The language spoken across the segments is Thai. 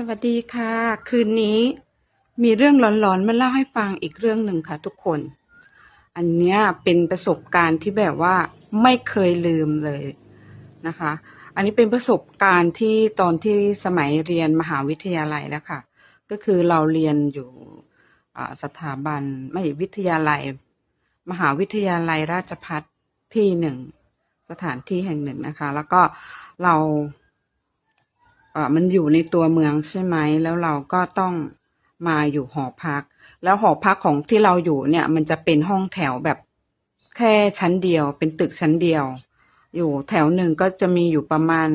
สวัสดีค่ะ คืนนี้มีเรื่องหลอนๆมาเล่าให้ฟังอีกเรื่องหนึ่งค่ะทุกคน อันเนี้ยเป็นประสบการณ์ที่แบบว่าไม่เคยลืมเลยนะคะ อันนี้เป็นประสบการณ์ที่ตอนที่สมัยเรียนมหาวิทยาลัยแล้วค่ะ ก็คือเราเรียนอยู่สถาบันไม่วิทยาลัย มหาวิทยาลัยราชพัฒที่หนึ่งสถานที่แห่งหนึ่งนะคะ แล้วก็เรา อ่อมันอยู่ในตัวเมืองใช่ไหมแล้วเราก็ต้องมาอยู่หอพัก แล้วหอพักของที่เราอยู่เนี่ย มันจะเป็นห้องแถวแบบแค่ชั้นเดียว เป็นตึกชั้นเดียว อยู่แถวหนึ่งก็จะมีอยู่ประมาณ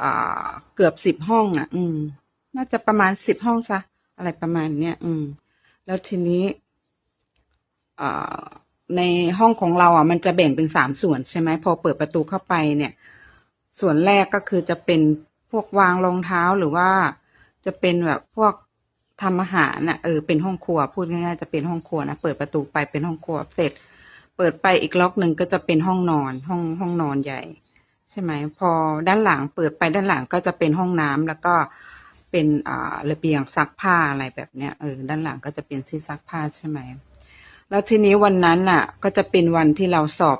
อ่าเกือบสิบห้องอะ อืม น่าจะประมาณสิบห้องซะอะไรประมาณเนี้ยอืม แล้วทีนี้อ่าในห้องของเราอะ มันจะแบ่งเป็นสามส่วนใช่ไหมพอเปิดประตูเข้าไปเนี่ย ส่วนแรกก็คือจะเป็น วกวางรองเท้าหรือว่าจะเป็นแบบพวกทำอาหารน่ะเออเป็นห้องครัว พูดง่ายๆจะเป็นห้องครัวนะเปิดประตูไปเป็นห้องครัวเสร็จ เปิดไปอีกล็อกหนึ่งก็จะเป็นห้องนอน ห้องห้องนอนใหญ่ ใช่ไหมพอด้านหลังเปิดไปด้านหลังก็จะเป็นห้องน้ำแล้วก็เป็นอ่าระเบียงซักผ้าอะไรแบบเนี้ยเออด้านหลังก็จะเป็นที่ซักผ้าใช่ไหมแล้วทีนี้วันนั้นน่ะ ก็จะเป็นวันที่เราสอบ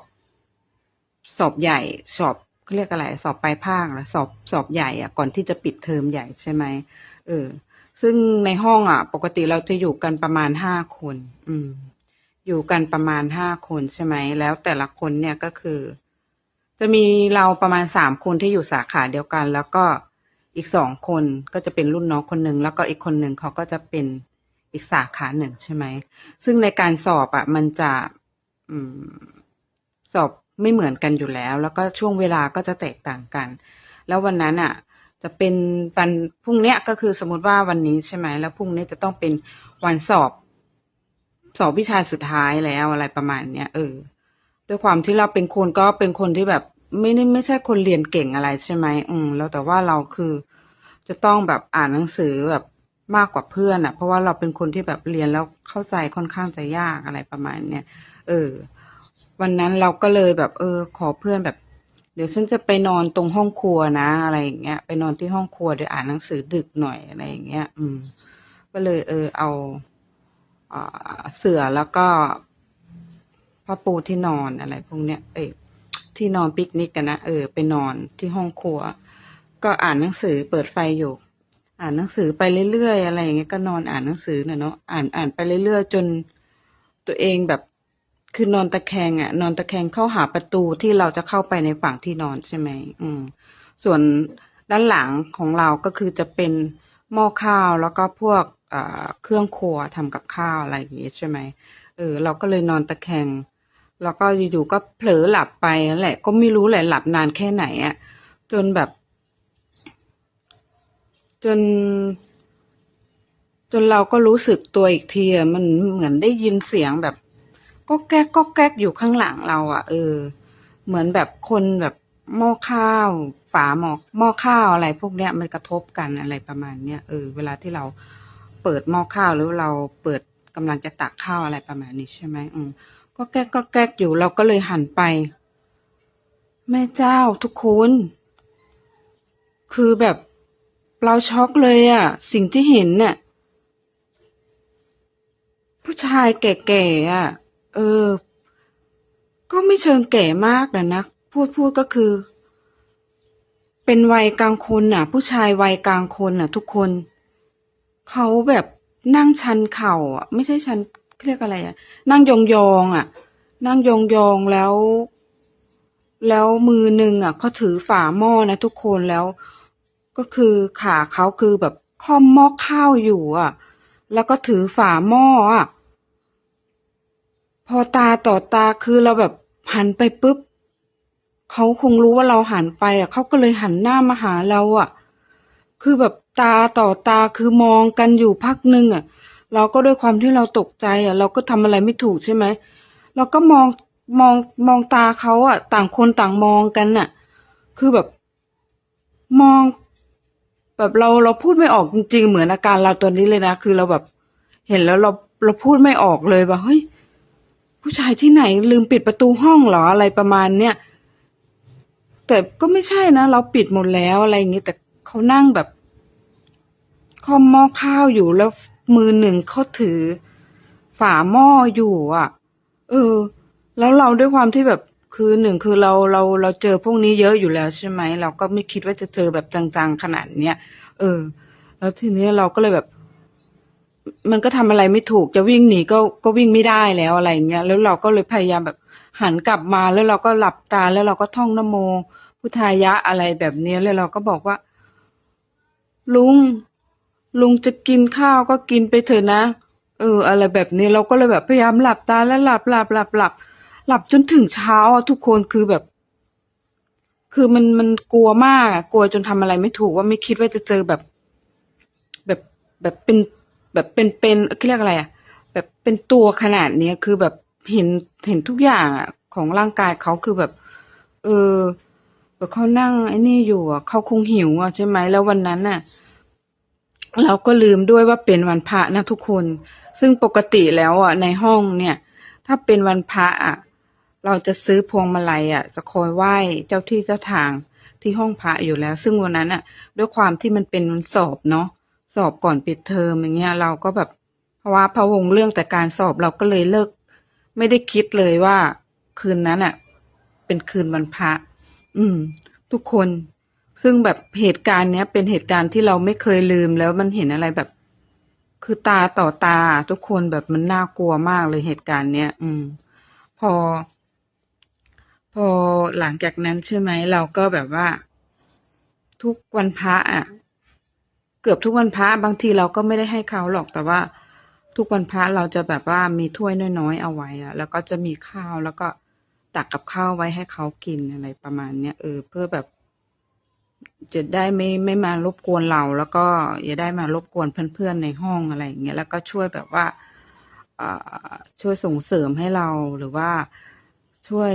สอบใหญ่สอบ เขาเรียกอะไรสอบปลายภาคแล้วสอบสอบใหญ่อะก่อนที่จะปิดเทอมใหญ่ใช่ไหมเออ ซึ่งในห้องอะ ปกติเราจะอยู่กันประมาณห้าคน อืม อยู่กันประมาณห้าคนใช่ไหมแล้วแต่ละคนเนี่ยก็คือ จะมีเราประมาณสามคนที่อยู่สาขาเดียวกัน แล้วก็อีกสองคนก็จะเป็นรุ่นน้องคนหนึ่งแล้วก็อีกคนหนึ่งเขาก็จะเป็นอีกสาขาหนึ่งใช่ไหม ซึ่งในการสอบอะ มันจะ อืม สอบ ไม่เหมือนกันอยู่แล้ว แล้วก็ช่วงเวลาก็จะแตกต่างกัน แล้ววันนั้นอะ จะเป็นวันพรุ่งเนี้ยก็คือสมมติว่าวันนี้ใช่ไหมแล้วพรุ่งนี้จะต้องเป็นวันสอบ สอบวิชาสุดท้ายแล้วอะไรประมาณเนี้ยเออด้วยความที่เราเป็นคนก็เป็นคนที่แบบไม่ได้ไม่ใช่คนเรียนเก่งอะไรใช่ไหมอืม แล้วแต่ว่าเราคือจะต้องแบบอ่านหนังสือแบบมากกว่าเพื่อนอะ เพราะว่าเราเป็นคนที่แบบเรียนแล้วเข้าใจค่อนข้างจะยากอะไรประมาณเนี้ยเออ วันนั้นเราก็เลยแบบ เออ ขอเพื่อนแบบ เดี๋ยวฉันจะไปนอนตรงห้องครัวนะอะไรอย่างเงี้ยไปนอนที่ห้องครัวเดี๋ยวอ่านหนังสือดึกหน่อยอะไรอย่างเงี้ย อืม ก็เลย เออ เอาเสื่อแล้วก็ผ้าปูที่นอนอะไรพวกเนี้ย เอ้ยที่นอนปิกนิกกันนะเออ ไปนอนที่ห้องครัว ก็อ่านหนังสือเปิดไฟอยู่ อ่านหนังสือไปเรื่อยๆอะไรอย่างเงี้ยก็นอนอ่านหนังสือเนาะอ่านอ่านไปเรื่อยๆจนตัวเองแบบ คือนอนตะแคงอะ นอนตะแคงเข้าหาประตูที่เราจะเข้าไปในฝั่งที่นอนใช่ไหมอืม ส่วนด้านหลังของเราก็คือจะเป็นหม้อข้าวแล้วก็พวกอ่าเครื่องครัวทำกับข้าวอะไรอย่างงี้ใช่ไหมเออ เราก็เลยนอนตะแคง แล้วก็อยู่ๆก็เผลอหลับไปนั่นแหละ ก็ไม่รู้แหละหลับนานแค่ไหนอะ จนแบบ จน จนเราก็รู้สึกตัวอีกทีมันเหมือนได้ยินเสียงแบบ ก็แก๊กก็แก๊กอยู่ข้างหลังเราอะ เออ เหมือนแบบคนแบบหม้อข้าว ฝาหม้อหม้อข้าวอะไร พวกเนี้ยมันกระทบกันอะไรประมาณเนี้ยเออเวลาที่เราเปิดหม้อข้าวหรือเราเปิดกำลังจะตักข้าวอะไรประมาณนี้ใช่ไหมอืมก็แก๊กก็แก๊กอยู่เราก็เลยหันไป แม่เจ้าทุกคนคือแบบเราช็อกเลยอะ สิ่งที่เห็นเนี่ยผู้ชายแก่ๆอะ เออ ก็ไม่เชิงแก่มากนะนะพูดพูดก็คือ เป็นวัยกลางคนน่ะ ผู้ชายวัยกลางคนน่ะ ทุกคน เขาแบบนั่งชันเข่าอะ ไม่ใช่ชันเรียกอะไรอะ นั่งยองๆอะ นั่งยองๆแล้ว แล้วมือหนึ่งอะเขาถือฝาหม้อนะทุกคนแล้ว ก็คือขาเขาคือแบบค่อมหม้อข้าวอยู่อะ แล้วก็ถือฝาหม้ออะ พอตาต่อตาคือเราแบบหันไปปุ๊บเขาคงรู้ว่าเราหันไปอะเขาก็เลยหันหน้ามาหาเราอะ คือแบบตาต่อตาคือมองกันอยู่พักหนึ่งอะ เราก็ด้วยความที่เราตกใจอะ เราก็ทำอะไรไม่ถูกใช่ไหมเราก็มองมองมองตาเขาอะ ต่างคนต่างมองกันน่ะ คือแบบมอง แบบเราเราพูดไม่ออกจริงๆเหมือนอาการเราตัวนี้เลยนะคือเราแบบ เห็นแล้วเราเราพูดไม่ออกเลยว่าเฮ้ย ผู้ชายที่ไหนลืมปิดประตูห้องเหรออะไรประมาณเนี้ยแต่ก็ไม่ใช่นะ เราปิดหมดแล้วอะไรอย่างงี้แต่เขานั่งแบบขอมหม้อข้าวอยู่แล้วมือหนึ่งเขาถือ ฝาหม้ออยู่อะ เออ แล้วเราด้วยความที่แบบคือหนึ่งคือเราเราเราเจอพวกนี้เยอะอยู่แล้วใช่ไหมเราก็ไม่คิดว่าจะเจอแบบจังๆขนาดเนี้ยเออ แล้วทีนี้เราก็เลยแบบ มันก็ทำอะไรไม่ถูกจะวิ่งหนีก็ก็วิ่งไม่ได้แล้วอะไรเงี้ยแล้วเราก็เลยพยายามแบบหันกลับมาแล้วเราก็หลับตาแล้วเราก็ท่องนโม พุทธายะอะไรแบบเนี้ยแล้วเราก็บอกว่า ลุง ลุงจะกินข้าวก็กินไปเถอะนะ เออ อะไรแบบนี้เราก็เลยแบบพยายามหลับตาแล้วหลับหลับหลับหลับหลับจนถึงเช้าอะทุกคนคือแบบ คือมันมันกลัวมากอะกลัวจนทำอะไรไม่ถูกว่าไม่คิดว่าจะเจอแบบ แบบแบบเป็น แบบเป็นเป็นเขาเรียกอะไรอะแบบเป็นตัวขนาดเนี้ยคือแบบเห็นเห็นทุกอย่างอะของร่างกายเขาคือแบบ เออแบบเขานั่งไอ้นี่อยู่อะเขาคงหิวอะใช่ไหมแล้ววันนั้นน่ะ เราก็ลืมด้วยว่าเป็นวันพระนะทุกคน ซึ่งปกติแล้วอะในห้องเนี่ย ถ้าเป็นวันพระอะเราจะซื้อพวงมาลัยอะ จะคอยไหว้เจ้าที่เจ้าทางที่ห้องพระอยู่แล้ว ซึ่งวันนั้นอะ ด้วยความที่มันเป็นวันสอบเนาะ สอบก่อนปิดเทอมอย่างเงี้ยเราก็แบบเพราะว่าพะวงเรื่องแต่การสอบเราก็เลยเลิก ไม่ได้คิดเลยว่า คืนนั้นอะ เป็นคืนวันพระอืม ทุกคน ซึ่งแบบเหตุการณ์เนี้ย เป็นเหตุการณ์ที่เราไม่เคยลืมแล้วมันเห็นอะไรแบบ คือตาต่อตา ทุกคนแบบมันน่ากลัวมากเลยเหตุการณ์เนี้ยอืม พอ พอหลังจากนั้นใช่ไหมเราก็แบบว่า ทุกวันพระอะ เกือบทุกวันพระบางทีเราก็ไม่ได้ให้เขาหรอกแต่ว่า ทุกวันพระเราจะแบบว่ามีถ้วยน้อยๆเอาไว้อะแล้วก็จะมีข้าวแล้วก็ตักกับข้าวไว้ให้เขากินอะไรประมาณเนี้ยเออเพื่อแบบจะได้ไม่ไม่มารบกวนเรา แล้วก็อย่าได้มารบกวนเพื่อนๆในห้องอะไรอย่างเงี้ยแล้วก็ช่วยแบบว่าช่วยส่งเสริมให้เราหรือว่าช่วย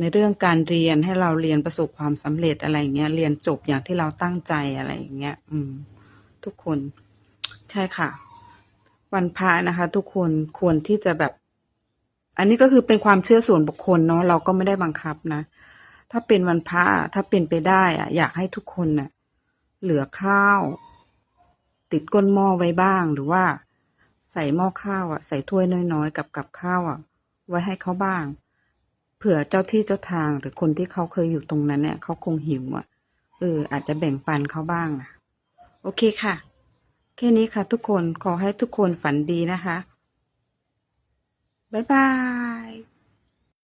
ในเรื่องการเรียนให้เราเรียนประสบความสำเร็จอะไรเงี้ยเรียนจบอย่างที่เราตั้งใจอะไรอย่างเงี้ย อืม ทุกคน ใช่ค่ะ วันพระนะคะ ทุกคนควรที่จะแบบ อันนี้ก็คือเป็นความเชื่อส่วนบุคคลเนาะเราก็ไม่ได้บังคับนะ ถ้าเป็นวันพระถ้าเป็นไปได้อะอยากให้ทุกคนน่ะ เหลือข้าว ติดก้นหม้อไว้บ้างหรือว่า ใส่หม้อข้าวอะ ใส่ถ้วยน้อยๆกับกับข้าวอะ ไว้ให้เขาบ้าง เผื่อเจ้าที่เจ้าทางหรือคนที่เขาเคยอยู่ตรงนั้นเนี่ยเขาคงหิวอะเอออาจจะแบ่งปันเขาบ้างนะ โอเคค่ะ แค่นี้ค่ะทุกคนขอให้ทุกคนฝันดีนะคะ บ๊ายบาย